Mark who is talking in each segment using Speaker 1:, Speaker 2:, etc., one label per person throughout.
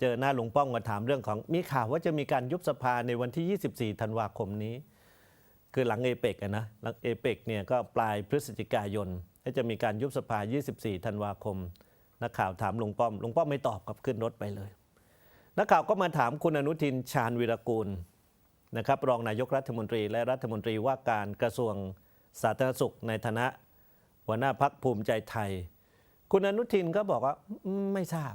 Speaker 1: เจอหน้าลุงป้อมก็ถามเรื่องของมีข่าวว่าจะมีการยุบสภาในวันที่ 24 ธันวาคมนี้ คือหลังเอเปกนะหลังเอเปกเนี่ยก็ปลายพฤศจิกายนจะมีการยุบสภา 24 ธันวาคม นักข่าวถามลุงป้อมลุงป้อมไม่ตอบกับขึ้นรถไปเลย นักข่าวก็มาถามคุณอนุทินชาญวิรกูลนะครับรองนายกรัฐมนตรีและรัฐมนตรีว่าการกระทรวงสาธารณสุขในฐานะหัวหน้าพักภูมิใจไทย คุณอนุทินก็บอกว่าไม่ทราบ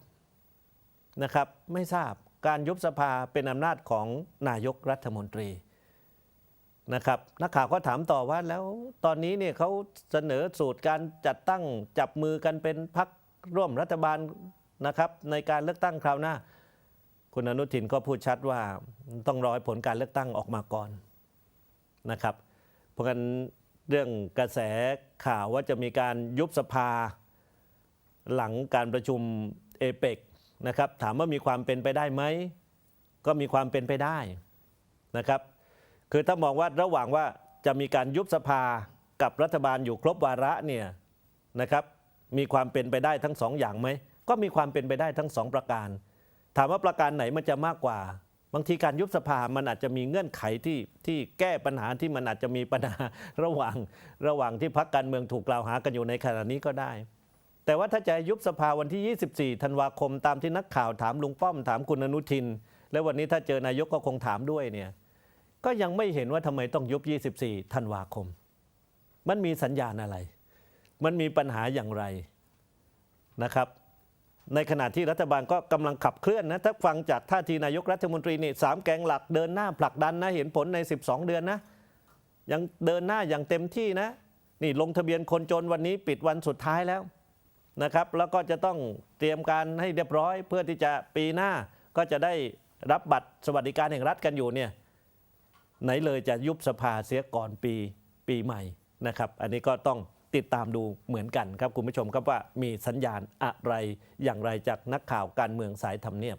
Speaker 1: นะครับไม่ทราบการยุบสภาเป็นอำนาจของนายกรัฐมนตรีนะครับนักข่าวก็ถามต่อว่าแล้วตอนนี้เนี่ยเขาเสนอสูตรการจัดตั้งจับมือกันเป็นพักร่วมรัฐบาลนะครับในการเลือกตั้งคราวหน้า คุณอนุทินก็พูดชัดว่าต้องรอให้ผลการเลือกตั้งออกมาก่อนนะครับเพราะงั้นเรื่องกระแสข่าวว่าจะมีการยุบสภาหลังการประชุมเอเปก นะครับถามว่ามีความเป็นไปได้ไหมก็มีความเป็นไปได้นะครับ คือถ้ามองว่าระหว่างว่าจะมีการยุบสภากับรัฐบาลอยู่ครบวาระเนี่ยนะครับมีความเป็นไปได้ทั้งสองอย่างไหมก็มีความเป็นไปได้ทั้งสองประการ ถามว่าประการไหนมันจะมากกว่า บางทีการยุบสภามันอาจจะมีเงื่อนไขที่ที่แก้ปัญหาที่มันอาจจะมีปัญหาระหว่างระหว่างที่พักการเมืองถูกกล่าวหากันอยู่ในขณะนี้ก็ได้ แต่ว่าถ้าจะยุบสภาวันที่ 24 ธันวาคมตามที่นักข่าวถามลุงป้อมถามคุณอนุทิน และวันนี้ถ้าเจอนายกก็คงถามด้วยเนี่ยก็ยังไม่เห็นว่าทำไมต้องยุบ 24 ธันวาคม มันมีสัญญาณอะไร มันมีปัญหาอย่างไรนะครับ ในขณะที่รัฐบาลก็กำลังขับเคลื่อนนะ ถ้าฟังจากท่าทีนายกรัฐมนตรีนี่สามแกงหลักเดินหน้าผลักดันนะ เห็นผลใน 12 เดือนนะ ยังเดินหน้าอย่างเต็มที่นะ นี่ลงทะเบียนคนจนวันนี้ปิดวันสุดท้ายแล้ว นะครับ แล้วก็จะต้องเตรียมการให้เรียบร้อยเพื่อที่จะปีหน้าก็จะได้รับบัตรสวัสดิการแห่งรัฐกันอยู่เนี่ยไหนเลยจะยุบสภาเสียก่อนปีปีใหม่นะครับ อันนี้ก็ต้องติดตามดูเหมือนกันครับคุณผู้ชมครับว่ามีสัญญาณอะไรอย่างไรจากนักข่าวการเมืองสายทำเนียบ